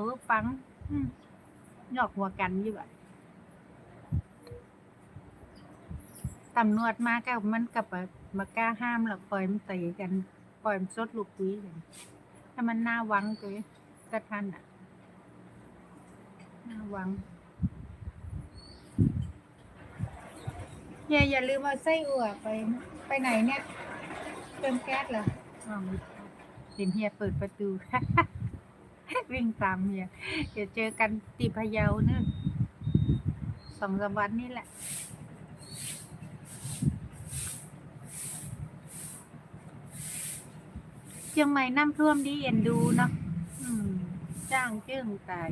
าให้ฟังหยอกหัวกันอยู่อะตำรวจมาก็มันกับมากล้าห้ามหรอกปล่อยมันตีกัน ปล่อยมันซดลูกคุยกันถ้ามันน่าหวังตัวกระทันอะน่าหวังอย่าอย่าลืมเอาไส้อั่วไป ไปไหนเนี่ยเติมแก๊สเหรออ๋อเห็นเฮียเปิดประตู วิ่งตามเฮียเดี๋ยวเจอกันตีพะเยาเนอะสองสามวันนี่แหละเชียงใหม่น้ำท่วมดีเอ็นดูเนาะจ้างจึ้งตาย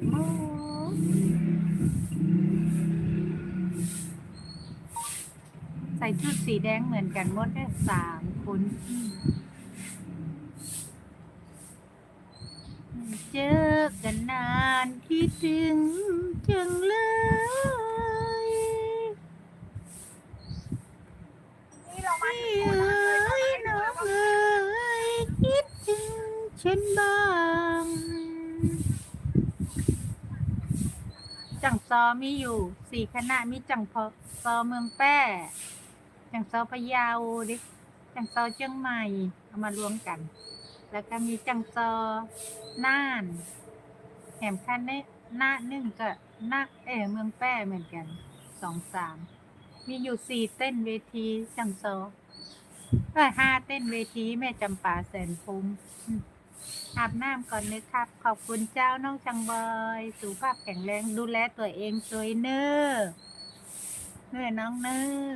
ใส่ชุดสีแดงเหมือนกันหมดได้สามคนอืมเอกันนานคิดถึงจังเลย นี่เรามาพี่เอ๋ยน้องเอ๋ยคิดถึงฉันบ้างจังซอมีอยู่สี่คณะมีจังพอซอเมืองแป้จังซอพะเยาดิจังซอเชียงใหม่เอามารวมกัน แล้วก็มีจังซอน่าน แหมคันในหน้าหนึ่งก็หน้าเออเมืองแป้เหมือนกันสองสามมีอยู่สี่เต้นเวทีจังโซเอ้ห้าเต้นเวทีแม่จำปาแสนภูมิอืมอาบน้ำก่อนนะครับ ขอบคุณเจ้าน้องจังบอยสุขภาพแข็งแรงดูแลตัวเองสวยเนอ้อเนื้อน้องเนอ้อ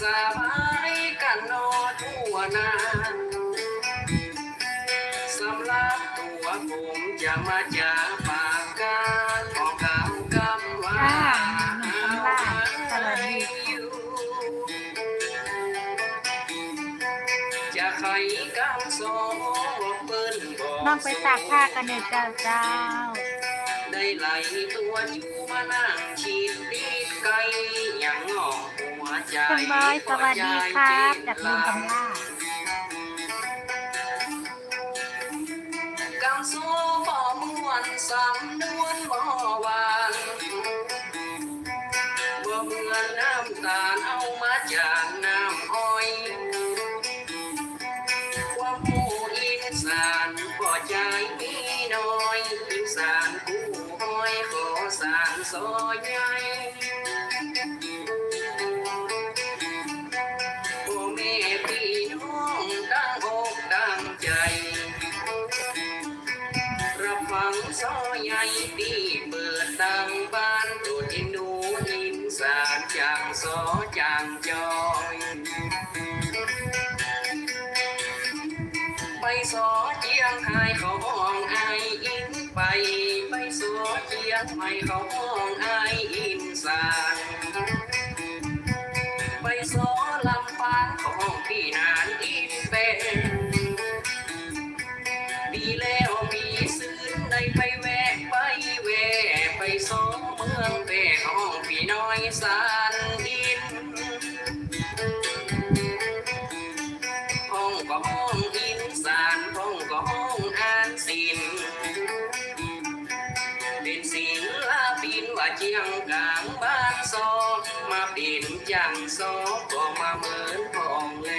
สบายกันโนทั่วหนาสำหรับตัวผมจะมาจากปากกาขอกำกำว่าค่ะหนุ่มคำล่าสวัสดีอยู่จะใครกำสองเปิ้นบอกน้องไปตากผ้ากันเลยเจ้าเจ้าได้ไหลตัวจูมานั่งฉีดดีดไกลอย่างงอก หัวใจจังบอยสวัสดีครับจากลุงคำล่ากำสู้บ่ม่วนสำนวนบ่หวานบ่เหมือน้ำตาลเอามาจากน้ำอ้อยความผู้อีสานก็ใจมีน้อยอีสานผู้ห้อยขอสานซอยใหญ่ ฟังซอยใหญ่ที่เปิดดังบ้านตัวที่หนูอินสารจางซานอินห้องก็ห้องอินสานห้องก็ห้องอ่านศิลป์เป็นศิลปินว่าเจียงกลางบ้านซอมาเป็นจังซอก็มาเหมือนพองแหล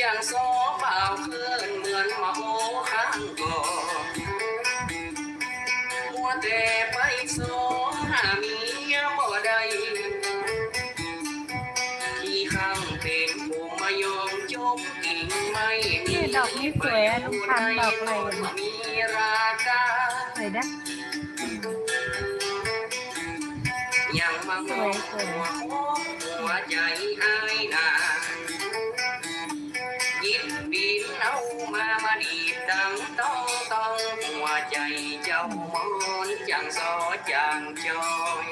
จังซอเปล่าเคลื่อนเหมือนมาโอข้างก่อนมัว แต่ไปซอหาเมียบ่ได้ที่ข้างเป็นผมมายอมจบกิ่งไม่มีนี่ดอกนี้สวยอะลุงพันธุ์ดอกอะไรอะมีราคาสวยนะยังมามองหัวหัวใจอายนา มามาดีดังต้องต้องหัวใจเจ้ามอนจังโซจังจอย